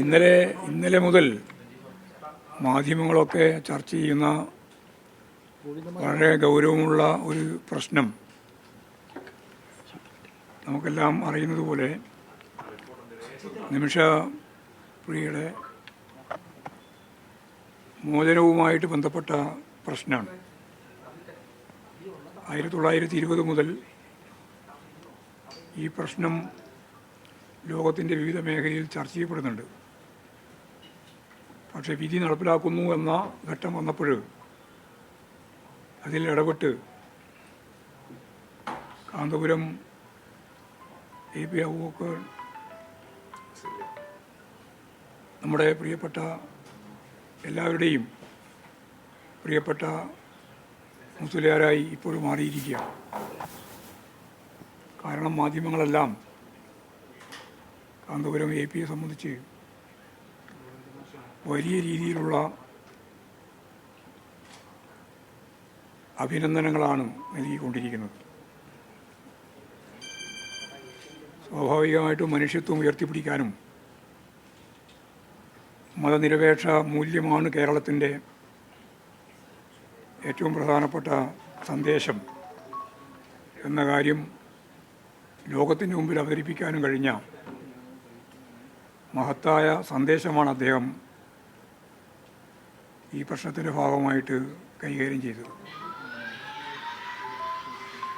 ഇന്നലെ ഇന്നലെ മുതൽ മാധ്യമങ്ങളൊക്കെ ചർച്ച ചെയ്യുന്ന വളരെ ഗൗരവമുള്ള ഒരു പ്രശ്നം നമുക്കെല്ലാം അറിയുന്നത് പോലെ നിമിഷ പ്രിയയുടെ മോചനവുമായിട്ട് ബന്ധപ്പെട്ട പ്രശ്നമാണ്. ആയിരത്തി തൊള്ളായിരത്തി ഇരുപത് മുതൽ ഈ പ്രശ്നം ലോകത്തിന്റെ വിവിധ മേഖലയിൽ ചർച്ച ചെയ്യപ്പെടുന്നുണ്ട്. പക്ഷേ വിധി നടപ്പിലാക്കുന്നു എന്ന ഘട്ടം വന്നപ്പോൾ അതിൽ ഇടപെട്ട് കാന്തപുരം എ പി അബൂബക്കർ നമ്മുടെ പ്രിയപ്പെട്ട എല്ലാവരുടെയും പ്രിയപ്പെട്ട മുസ്ലിയാരായി ഇപ്പോഴും മാറിയിരിക്കുകയാണ്. കാരണം മാധ്യമങ്ങളെല്ലാം കാന്തപുരം എ പിയെ സംബന്ധിച്ച് വലിയ രീതിയിലുള്ള അഭിനന്ദനങ്ങളാണ് നൽകിക്കൊണ്ടിരിക്കുന്നത്. സ്വാഭാവികമായിട്ടും മനുഷ്യത്വം ഉയർത്തിപ്പിടിക്കാനും മതനിരപേക്ഷ മൂല്യമാണ് കേരളത്തിന്റെ ഏറ്റവും പ്രധാനപ്പെട്ട സന്ദേശം എന്ന കാര്യം ലോകത്തിന് മുമ്പിൽ അവതരിപ്പിക്കാനും കഴിഞ്ഞ മഹത്തായ സന്ദേശമാണ് അദ്ദേഹം ഈ പ്രശ്നത്തിന്റെ ഭാഗമായിട്ട് കൈകാര്യം ചെയ്തത്.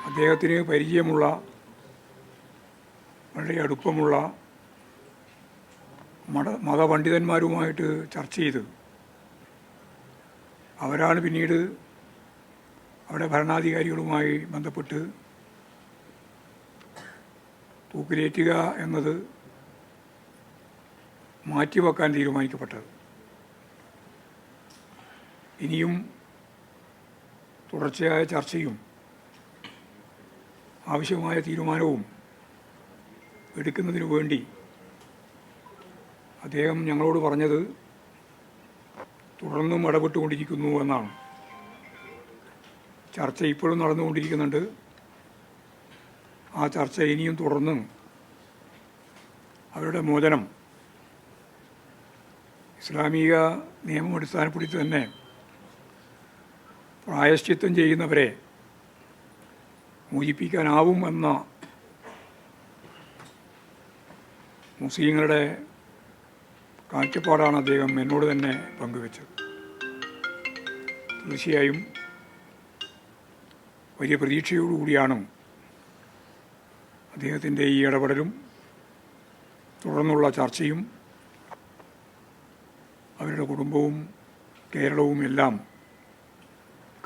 അദ്ദേഹത്തിന് പരിചയമുള്ള വളരെ അടുപ്പമുള്ള മത മതപണ്ഡിതന്മാരുമായിട്ട് ചർച്ച ചെയ്ത് അവരാണ് പിന്നീട് അവിടെ ഭരണാധികാരികളുമായി ബന്ധപ്പെട്ട് തൂക്കിലേറ്റുക എന്നത് മാറ്റിവെക്കാൻ തീരുമാനിക്കപ്പെട്ടത്. ഇനിയും തുടർച്ചയായ ചർച്ചയും ആവശ്യമായ തീരുമാനവും എടുക്കുന്നതിന് വേണ്ടി അദ്ദേഹം ഞങ്ങളോട് പറഞ്ഞത് തുടർന്നും ഇടപെട്ടുകൊണ്ടിരിക്കുന്നു എന്നാണ്. ചർച്ച ഇപ്പോഴും നടന്നുകൊണ്ടിരിക്കുന്നുണ്ട്. ആ ചർച്ച ഇനിയും തുടർന്ന് അവരുടെ മോചനം ഇസ്ലാമിക നിയമം അടിസ്ഥാനപ്പെടുത്തി തന്നെ പ്രായശ്ചിത്വം ചെയ്യുന്നവരെ മോചിപ്പിക്കാനാവും എന്ന മുസ്ലിങ്ങളുടെ കാഴ്ചപ്പാടാണ് അദ്ദേഹം എന്നോട് തന്നെ പങ്കുവെച്ചത്. തീർച്ചയായും വലിയ പ്രതീക്ഷയോടുകൂടിയാണ് അദ്ദേഹത്തിന്റെ ഈ ഇടപെടലും തുടർന്നുള്ള ചർച്ചയും അവരുടെ കുടുംബവും കേരളവും എല്ലാം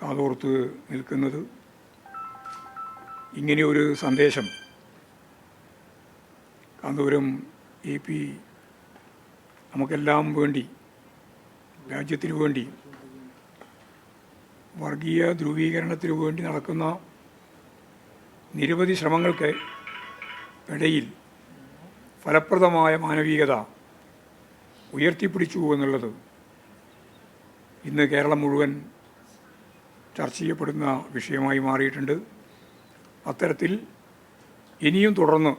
കാതോർത്ത് നിൽക്കുന്നത് ഇങ്ങനെയൊരു സന്ദേശം. കാന്തപുരം എ പി നമുക്കെല്ലാം വേണ്ടി രാജ്യത്തിനു വേണ്ടി വർഗീയ ധ്രുവീകരണത്തിനു വേണ്ടി നടക്കുന്ന നിരവധി ശ്രമങ്ങൾക്ക് ഇടയിൽ ഫലപ്രദമായ മാനവികത ഉയർത്തിപ്പിടിച്ചു എന്നുള്ളത് ഇന്ന് കേരളം മുഴുവൻ ചർച്ച ചെയ്യപ്പെടുന്ന വിഷയമായി മാറിയിട്ടുണ്ട്. അത്തരത്തിൽ ഇനിയും തുടർന്ന്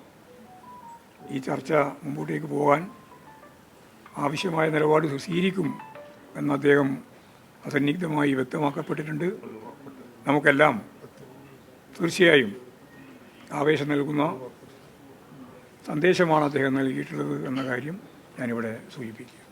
ഈ ചർച്ച മുമ്പോട്ടേക്ക് പോകാൻ ആവശ്യമായ നിലപാട് സ്വീകരിക്കും എന്ന് അദ്ദേഹം അസന്നിഗ്ധമായി വ്യക്തമാക്കപ്പെട്ടിട്ടുണ്ട്. നമുക്കെല്ലാം തീർച്ചയായും ആവേശം നൽകുന്ന സന്ദേശമാണ് അദ്ദേഹം നൽകിയിട്ടുള്ളത് എന്ന കാര്യം. ഞാനിവിടെ സൂചിപ്പിക്കുക